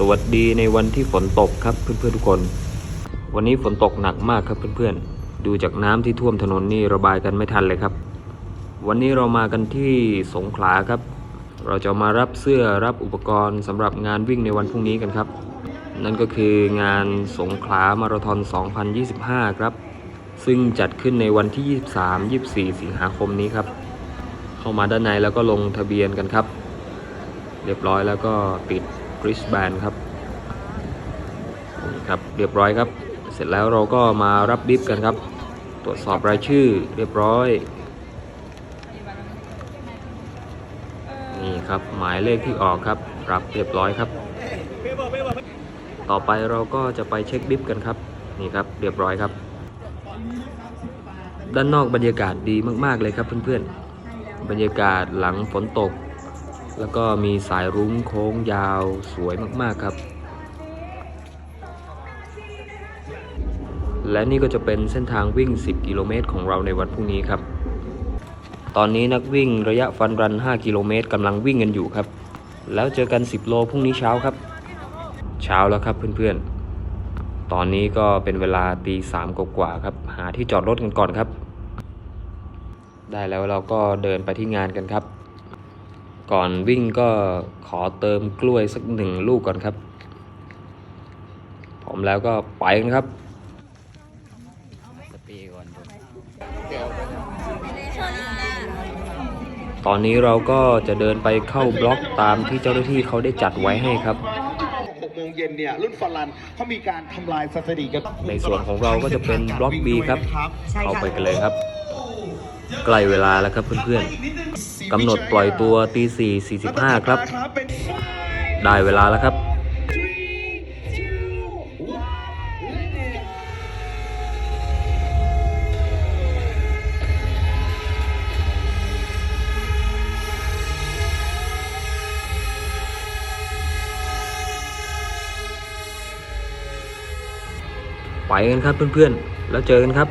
สวัสดีในวันที่ฝนตกครับเพื่อนๆทุกคน วันนี้ฝนตกหนักมากครับเพื่อนๆ ดูจากน้ำที่ท่วมถนนนี่ระบายกันไม่ทันเลยครับ วันนี้เรามากันที่สงขลาครับ เราจะมารับเสื้อรับอุปกรณ์สำหรับงานวิ่งในวันพรุ่งนี้กันครับ นั่นก็คืองานสงขลามาราธอน 2025 ครับ ซึ่งจัดขึ้นในวันที่ 23-24 สิงหาคมนี้ครับ เข้ามาด้านในแล้วก็ลงทะเบียนกันครับ เรียบร้อยแล้วก็ติด กริสแบนครับนี่ครับเรียบร้อยครับ เสร็จแล้วเราก็มารับบิฟกันครับ ตรวจสอบรายชื่อเรียบร้อย นี่ครับหมายเลขที่ออกครับ รับเรียบร้อยครับ ต่อไปเราก็จะไปเช็คบิฟกันครับ นี่ครับเรียบร้อยครับ ด้านนอกบรรยากาศดีมาก ๆเลยครับเพื่อนๆ บรรยากาศหลังฝนตก แล้วก็มีสายรุ้งโค้งยาวสวยมากๆครับ และนี่ก็จะเป็นเส้นทางวิ่ง 10 กิโลเมตรของเราในวันพรุ่งนี้ครับ ตอนนี้นักวิ่งระยะฟันรัน 5 กิโลเมตรกำลังวิ่งกันอยู่ครับ แล้วเจอกัน 10 โลพรุ่งนี้เช้าครับ เช้าแล้วครับเพื่อนๆ ตอนนี้ก็เป็นเวลาตีสามกว่าครับ หาที่จอดรถกันก่อนครับ ได้แล้วเราก็เดินไปที่งานกันครับ ก่อนวิ่งก็ขอเติมกล้วยสักหนึ่งลูกก่อนครับพร้อมแล้วก็ไปกันครับตอนนี้เราก็จะเดินไปเข้าบล็อกตามที่เจ้าหน้าที่เขาได้จัดไว้ให้ครับ6โมงเย็นเนี่ยรุ่นฟอรันเขามีการทำลายสถิติกันในส่วนของเราก็จะเป็นบล็อก B ครับ เข้าไปกันเลยครับ ใกล้เวลาแล้วครับเพื่อนๆ กำหนดปล่อยตัวตีสี่สี่สิบห้าครับเป็นได้เวลาแล้วครับ ไปกันครับเพื่อนๆ แล้วเจอกันครับ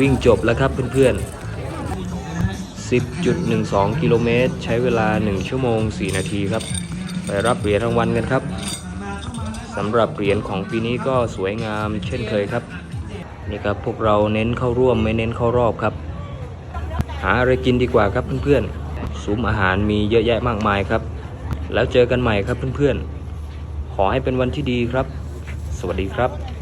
วิ่งจบแล้วครับเพื่อนๆ 10.12 กิโลเมตร ใช้เวลา 1 ชั่วโมง 4 นาทีครับ ไปรับเหรียญรางวัลกันครับสำหรับเหรียญของปีนี้ก็สวยงามเช่นเคยครับ นี่ครับพวกเราเน้นเข้าร่วมไม่เน้นเข้ารอบครับ หาอะไรกินดีกว่าครับเพื่อนๆซุ้มอาหารมีเยอะแยะมากมายครับ แล้วเจอกันใหม่ครับเพื่อนๆ ขอให้เป็นวันที่ดีครับ สวัสดีครับ